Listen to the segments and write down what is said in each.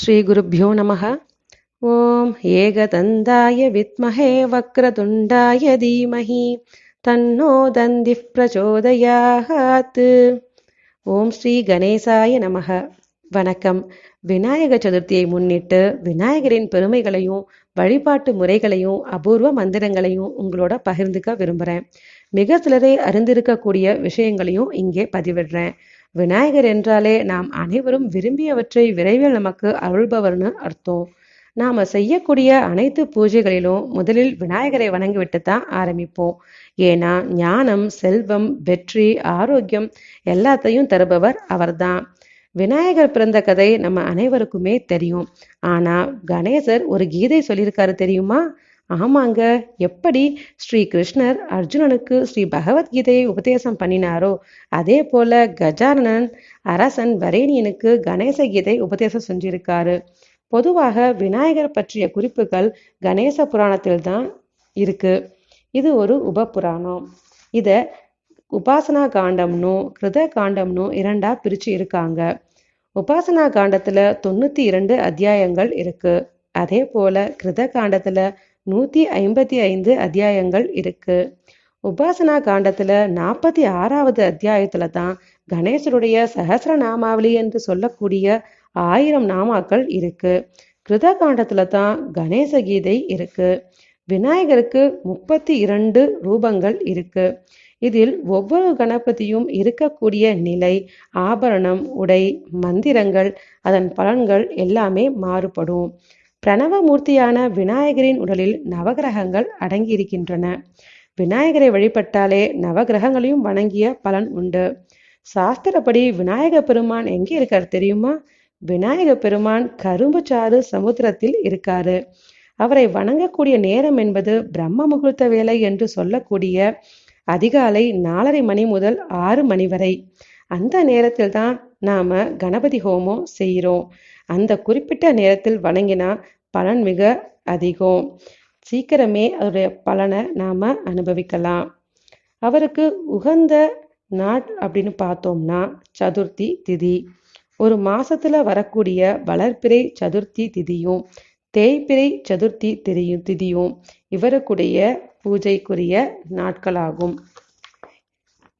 ஸ்ரீகுருப்போ நம ஓம் ஏகதந்தாய வித்மஹே வக்ரதுண்டாய தீமஹி. தன்னோ தந்தி பிரச்சோதயாத் ஓம் ஸ்ரீ கணேசாய நம வணக்கம். விநாயக சதுர்த்தியை முன்னிட்டு விநாயகரின் பெருமைகளையும் வழிபாட்டு முறைகளையும் அபூர்வ மந்திரங்களையும் உங்களோட பகிர்ந்துக்க விரும்புகிறேன் மிக சிலரை அறிந்திருக்கக்கூடிய விஷயங்களையும் இங்கே பதிவிடுறேன். விநாயகர் என்றாலே நாம் அனைவரும் விரும்பியவற்றை விரைவில் நமக்கு அருள்பவர்னு அர்த்தம். நாம் செய்யக்கூடிய அனைத்து பூஜைகளிலும் முதலில் விநாயகரை வணங்கிவிட்டு தான் ஆரம்பிப்போம். ஏன்னா ஞானம் செல்வம் வெற்றி ஆரோக்கியம் எல்லாத்தையும் தருபவர் அவர்தான். விநாயகர் பிறந்த கதை நம்ம அனைவருக்குமே தெரியும். ஆனா கணேசர் ஒரு கீதை சொல்லியிருக்காரு தெரியுமா? ஆமாங்க. எப்படி ஸ்ரீ கிருஷ்ணர் அர்ஜுனனுக்கு ஸ்ரீ பகவத்கீதையை உபதேசம் பண்ணினாரோ அதே போல கஜானனன் அரசன் வரேணியனுக்கு கணேச கீதை உபதேசம் செஞ்சிருக்காரு. பொதுவாக விநாயகர் பற்றிய குறிப்புகள் கணேச புராணத்தில் தான் இருக்கு. இது ஒரு உப புராணம் இத உபாசனா காண்டம்னு கிருத காண்டம்னு இரண்டா பிரிச்சு இருக்காங்க. உபாசனா காண்டத்துல தொண்ணூத்தி இரண்டு அத்தியாயங்கள் இருக்கு. அதே போல கிருத காண்டத்துல நூத்தி ஐம்பத்தி ஐந்து அத்தியாயங்கள் இருக்கு. உபாசனா காண்டத்துல நாற்பத்தி ஆறாவது அத்தியாயத்துல தான் கணேசருடைய சகசிர நாமாவளி என்று சொல்லக்கூடிய ஆயிரம் நாமாக்கள் இருக்கு. கிருத காண்டத்துல தான் கணேச கீதை இருக்கு. விநாயகருக்கு முப்பத்தி இரண்டு ரூபங்கள் இருக்கு. இதில் ஒவ்வொரு கணபதியும் இருக்கக்கூடிய நிலை ஆபரணம் உடை மந்திரங்கள் அதன் பலன்கள் எல்லாமே மாறுபடும். பிரணவமூர்த்தியான விநாயகரின் உடலில் நவகிரகங்கள் அடங்கியிருக்கின்றன. விநாயகரை வழிபட்டாலே நவகிரகங்களையும் வணங்கிய பலன் உண்டு. சாஸ்திரப்படி விநாயக பெருமான் எங்கே இருக்கார் தெரியுமா? விநாயக பெருமான் கரும்புச்சாறு சமுத்திரத்தில் இருக்காரு. அவரை வணங்கக்கூடிய நேரம் என்பது பிரம்ம முகூர்த்த வேலை என்று சொல்லக்கூடிய அதிகாலை நாலரை மணி முதல் ஆறு மணி வரை. அந்த நேரத்தில் தான் நாம கணபதி ஹோமம் செய்கிறோம். அந்த குறிப்பிட்ட நேரத்தில் வணங்கினா பலன் மிக அதிகம். சீக்கிரமே அதோடைய பலனை நாம அனுபவிக்கலாம். அவருக்கு உகந்த நாட் அப்படின்னு பார்த்தோம்னா சதுர்த்தி திதி. ஒரு மாசத்துல வரக்கூடிய வளர்ப்பிறை சதுர்த்தி திதியும் தேய்பிறை சதுர்த்தி திதியும் திதியும் இவருக்குடைய பூஜைக்குரிய நாட்களாகும்.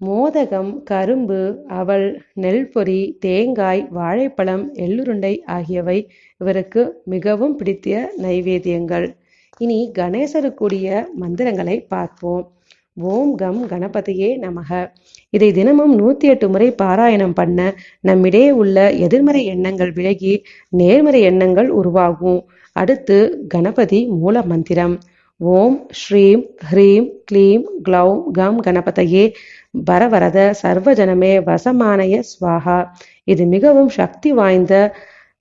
மோதகம் கரும்பு அவல் நெல்பொரி தேங்காய் வாழைப்பழம் எள்ளுருண்டை ஆகியவை இவருக்கு மிகவும் பிடித்த நைவேத்தியங்கள். இனி கணேசருக்குரிய மந்திரங்களை பார்ப்போம். ஓம் கம் கணபதியே நமக. இதை தினமும் நூத்தி எட்டு முறை பாராயணம் பண்ண நம்மிடையே உள்ள எதிர்மறை எண்ணங்கள் விலகி நேர்மறை எண்ணங்கள் உருவாகும். அடுத்து கணபதி மூல மந்திரம். ஓம் ஸ்ரீம் ஹ்ரீம் க்ளீம் க்ளௌம் கம் கணபதையே. வரவரத சர்வஜனமே வசமானய ஸ்வாகா இது மிகவும் சக்தி வாய்ந்த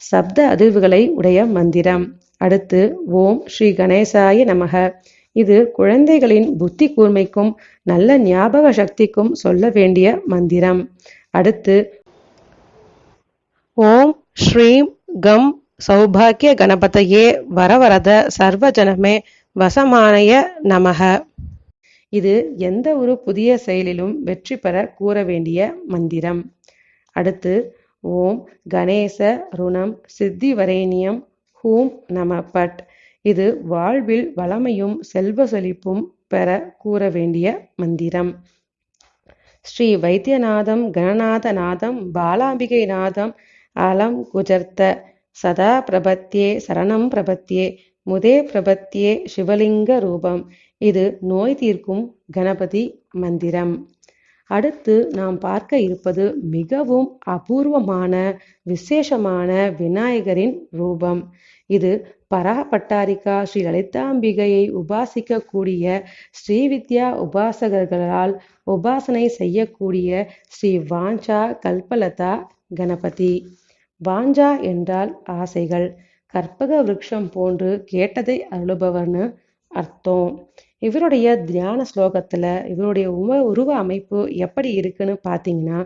சப்த அதிர்வுகளை உடைய மந்திரம். அடுத்து ஓம் ஸ்ரீ கணேசாய நமக. இது குழந்தைகளின் புத்தி கூர்மைக்கும் நல்ல ஞாபக சக்திக்கும் சொல்ல வேண்டிய மந்திரம். அடுத்து ஓம் ஸ்ரீம் கம் சௌபாகிய கணபதையே. வரவரத சர்வஜனமே வசமானய நமக. இது எந்த ஒரு புதிய செயலிலும் வெற்றி பெற கூற வேண்டிய மந்திரம். அடுத்து ஓம் கணேச ருணம் சித்தி வரேணியம் ஹூம் நம பட் இது வாழ்வில் வளமையும் செல்வ செழிப்பும் பெற கூற வேண்டிய மந்திரம். ஸ்ரீ வைத்தியநாதம் கணநாதநாதம் பாலாம்பிகை நாதம் அலம் குஜர்த்த. சதா பிரபத்தியே சரணம் பிரபத்தியே முதே பிரபத்தியே சிவலிங்க ரூபம். இது நோய் தீர்க்கும் கணபதி மந்திரம். அடுத்து நாம் பார்க்க இருப்பது மிகவும் அபூர்வமான விசேஷமான விநாயகரின் ரூபம். இது பராபட்டாரிகா ஸ்ரீ லலிதாம்பிகையை உபாசிக்கக்கூடிய ஸ்ரீவித்யா உபாசகர்களால் உபாசனை செய்யக்கூடிய ஸ்ரீ வாஞ்சா கல்பலதா கணபதி. வாஞ்சா என்றால் ஆசைகள். கற்பக விருட்சம் போன்று கேட்டதை அருளுபவர்னு அர்த்தம். இவருடைய தியான ஸ்லோகத்துல இவருடைய உம உருவ அமைப்பு எப்படி இருக்குன்னு பார்த்தீங்கன்னா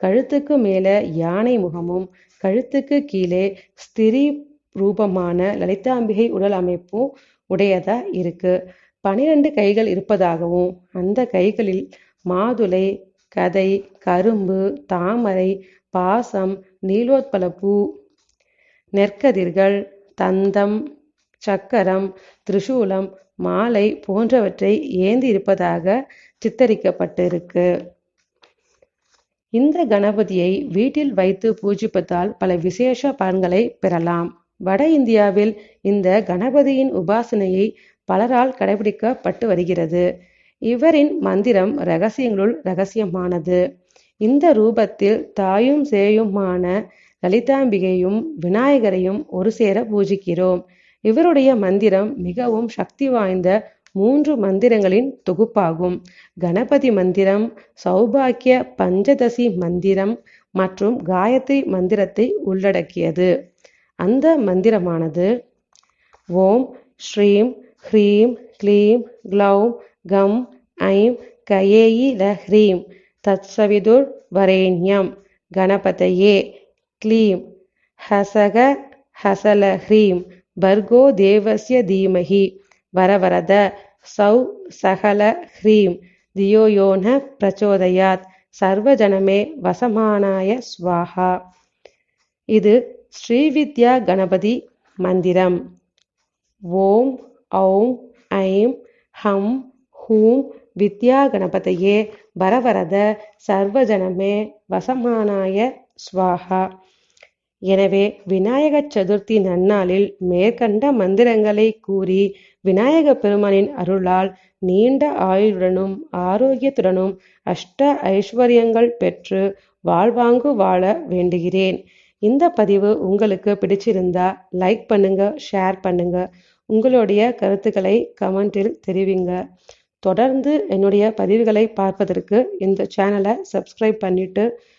கழுத்துக்கு மேல யானை முகமும் கழுத்துக்கு கீழே ஸ்திரீ ரூபமான லலிதாம்பிகை உடல் அமைப்பும் உடையதா இருக்கு. பனிரெண்டு கைகள் இருப்பதாகவும் அந்த கைகளில் மாதுளை கதை கரும்பு தாமரை பாசம் நீலோத்பல பூ நெற்கதிர்கள் தந்தம் சக்கரம் திரிசூலம் மாலை போன்றவற்றை ஏந்தி இருப்பதாக சித்தரிக்கப்பட்டிருக்கு. இந்த கணபதியை வீட்டில் வைத்து பூஜிப்பதால் பல விசேஷ பலன்களை பெறலாம். வட இந்தியாவில் இந்த கணபதியின் உபாசனையை பலரால் கடைபிடிக்கப்பட்டு வருகிறது. இவரின் மந்திரம் ரகசியங்களுள் ரகசியமானது. இந்த ரூபத்தில் தாயும் சேயுமான லலிதாம்பிகையும் விநாயகரையும் ஒரு சேர பூஜிக்கிறோம். இவருடைய மந்திரம் மிகவும் சக்தி வாய்ந்த மூன்று மந்திரங்களின் தொகுப்பாகும். கணபதி மந்திரம் சௌபாக்கிய பஞ்சதசி மந்திரம் மற்றும் காயத்ரி மந்திரத்தை உள்ளடக்கியது. அந்த மந்திரமானது ஓம் ஸ்ரீம் ஹ்ரீம் க்ளீம் க்ளௌம் கம் ஐம் கயேயி ல ஹ்ரீம் தத்சவிதுர் வரேண்யம் கணபதையே க்ளீம் ஹசக ஹசல ஹ்ரீம் பர்கோ தேவஸ்ய தீமஹி வரவரத சௌ சகல ஹ்ரீம் தியோயோன பிரச்சோதயாத் சர்வஜனமே வசமானாய ஸ்வாஹா இது ஸ்ரீவித்யா கணபதி மந்திரம். ஓம் ஔம் ஐம் ஹம் ஹூம் வித்யா கணபதையே. வரவரத சர்வஜனமே வசமானாய ஸ்வாஹா. எனவே விநாயக சதுர்த்தி நன்னாளில் மேற்கண்ட மந்திரங்களை கூறி விநாயக பெருமானின் அருளால் நீண்ட ஆயுளுடனும் ஆரோக்கியத்துடனும் அஷ்ட ஐஸ்வர்யங்கள் பெற்று வாழ்வாங்கு வாழ வேண்டுகிறேன். இந்த பதிவு உங்களுக்கு பிடிச்சிருந்தா லைக் பண்ணுங்க ஷேர் பண்ணுங்க. உங்களுடைய கருத்துக்களை கமெண்டில் தெரிவிங்க. தொடர்ந்து என்னுடைய பதிவுகளை பார்ப்பதற்கு இந்த சேனலை சப்ஸ்கிரைப் பண்ணிட்டு